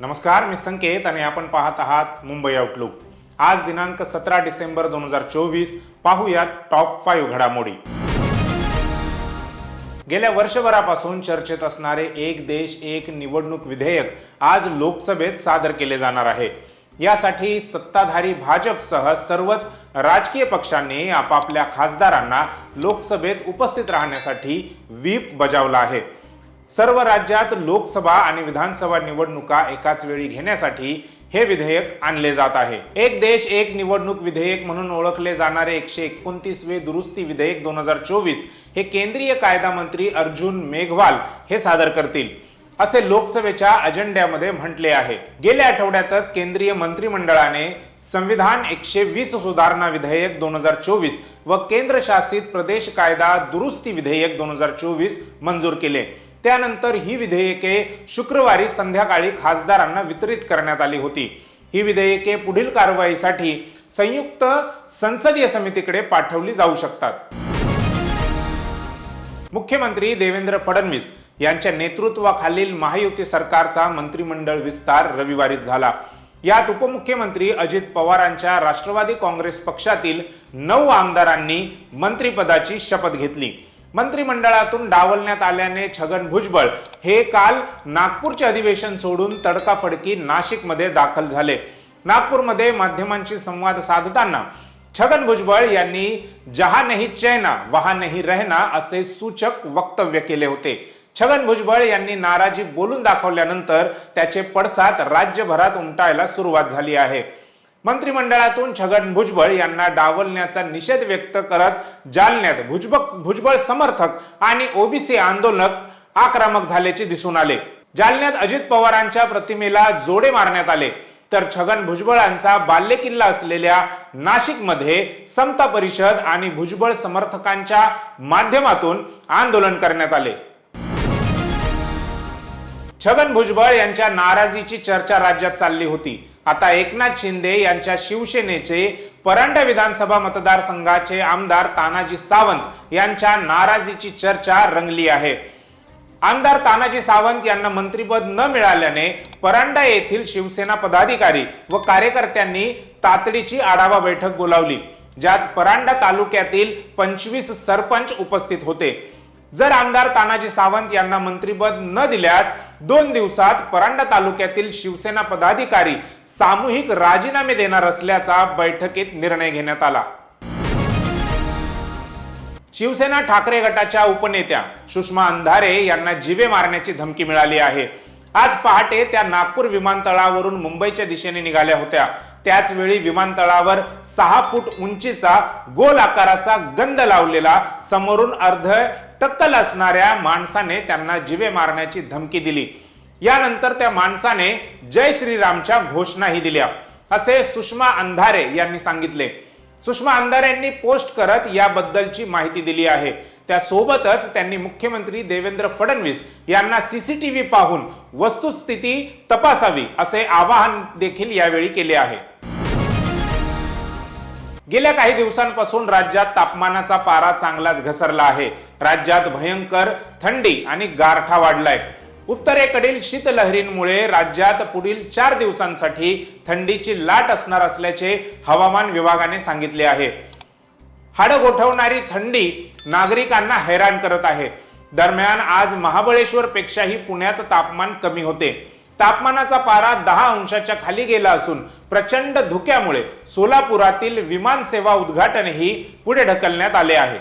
नमस्कार मी संकेत आणि आपण पाहत आहात मुंबई आउटलुक आज दिनांक सतरा डिसेंबर दोन हजार चोवीस पाहूयात टॉप फाईव्ह घडामोडी. गेल्या वर्षभरापासून चर्चेत असणारे एक देश एक निवडणूक विधेयक आज लोकसभेत सादर केले जाणार आहे. यासाठी सत्ताधारी भाजपसह सर्वच राजकीय पक्षांनी आपापल्या खासदारांना लोकसभेत उपस्थित राहण्यासाठी व्हीप बजावला आहे. सर्व राज्यात लोकसभा आणि विधानसभा निवडणुका एकाच वेळी घेण्यासाठी हे विधेयक आणले जात आहे. एक देश एक निवडणूक विधेयक म्हणून ओळखले जाणारे एकशे एकोणतीसवे दुरुस्ती विधेयक दोन हजार चोवीस हे केंद्रीय कायदा मंत्री अर्जुन मेघवाल हे सादर करतील. असे लोकसभेच्या अजेंड्यामध्ये म्हटले आहे. गेल्या आठवड्यातच केंद्रीय मंत्रिमंडळाने संविधान एकशे वीस सुधारणा विधेयक दोन हजार चोवीस व केंद्रशासित प्रदेश कायदा दुरुस्ती विधेयक दोन हजार चोवीस मंजूर केले. त्यानंतर ही विधेयके शुक्रवारी संध्याकाळी खासदारांना वितरित करण्यात आली होती. ही विधेयके पुढील कारवाईसाठी संयुक्त संसदीय समितीकडे पाठवली जाऊ शकतात. मुख्यमंत्री देवेंद्र फडणवीस यांच्या नेतृत्वाखालील महायुती सरकारचा मंत्रिमंडळ विस्तार रविवारीच झाला. यात उपमुख्यमंत्री अजित पवारांच्या राष्ट्रवादी काँग्रेस पक्षातील नऊ आमदारांनी मंत्रिपदाची शपथ घेतली. मंत्रिमंडळातून डावलण्यात आल्याने छगन भुजबळ हे काल नागपूरचे अधिवेशन सोडून तडकाफडकी नाशिकमध्ये दाखल झाले. नागपूरमध्ये माध्यमांशी संवाद साधताना छगन भुजबळ यांनी जहा नाही चैना वहा नाही रहना असे सूचक वक्तव्य केले होते. छगन भुजबळ यांनी नाराजी बोलून दाखवल्यानंतर त्याचे पडसाद राज्यभरात उमटायला सुरुवात झाली आहे. मंत्रिमंडळातून छगन भुजबळ यांना डावलण्याचा निषेध व्यक्त करत जालन्यात भुजबळ भुजबळ समर्थक आणि ओबीसी आंदोलक आक्रमक झाल्याचे दिसून आले. जालन्यात अजित पवारांच्या प्रतिमेला जोडे मारण्यात आले. तर छगन भुजबळांचा बाल्यकिल्ला असलेल्या नाशिकमध्ये समता परिषद आणि भुजबळ समर्थकांच्या माध्यमातून आंदोलन करण्यात आले. छगन भुजबळ यांच्या नाराजीची चर्चा राज्यात चालली होती. आता एकनाथ शिंदे यांच्या शिवसेनेचे परंड विधानसभा मतदारसंघाचे आमदार तानाजी सावंत यांच्या नाराजीची चर्चा रंगली आहे. आमदार तानाजी सावंत यांना मंत्रीपद न मिळाल्याने परांडा येथील शिवसेना पदाधिकारी व कार्यकर्त्यांनी तातडीची आढावा बैठक बोलावली ज्यात परांडा तालुक्यातील पंचवीस सरपंच उपस्थित होते. जर आमदार तानाजी सावंत यांना मंत्रीपद न दिल्यास दोन दिवसात परांडा तालुक्यातील शिवसेना पदाधिकारी सामूहिक राजीनामे देणार असल्याचा बैठकीत निर्णय घेण्यात आला. शिवसेना ठाकरे गटाच्या उपनेत्या सुषमा अंधारे यांना जिवे मारण्याची धमकी मिळाली आहे. आज पहाटे त्या नागपूर विमानतळावरून मुंबईच्या दिशेने निघाल्या होत्या. त्याच वेळी विमानतळावर सहा फूट उंचीचा गोल आकाराचा गंध लावलेला समोरून अर्ध टक्कल असणाऱ्या माणसाने त्यांना जिवे मारण्याची धमकी दिली. यानंतर त्या माणसाने जय श्रीरामच्या घोषणाही दिल्या. असे सुषमा अंधारे यांनी सांगितले. सुषमा अंधारे यांनी पोस्ट करत याबद्दलची माहिती दिली आहे. त्यासोबतच त्यांनी मुख्यमंत्री देवेंद्र फडणवीस यांना सीसीटीव्ही पाहून वस्तुस्थिती तपासावी असे आवाहन देखील यावेळी केले आहे. गेल्या काही दिवसांपासून राज्यात तापमानाचा पारा चांगलाच घसरला आहे. राज्यात भयंकर थंडी आणि गारठा वाढलाय. उत्तरेकडील शीतलहरींमुळे राज्यात पुढील चार दिवसांसाठी थंडीची लाट असणार असल्याचे हवामान विभागाने सांगितले आहे. हाडं गोठवणारी थंडी नागरिकांना हैराण करत आहे. दरम्यान आज महाबळेश्वर पेक्षाही पुण्यात तापमान कमी होते. तापमानाचा पारा दहा अंशाच्या खाली गेला असून प्रचंड धुक्यामुळे सोलापुरातील विमान सेवा उद्घाटनही पुढे ढकलण्यात आले आहे.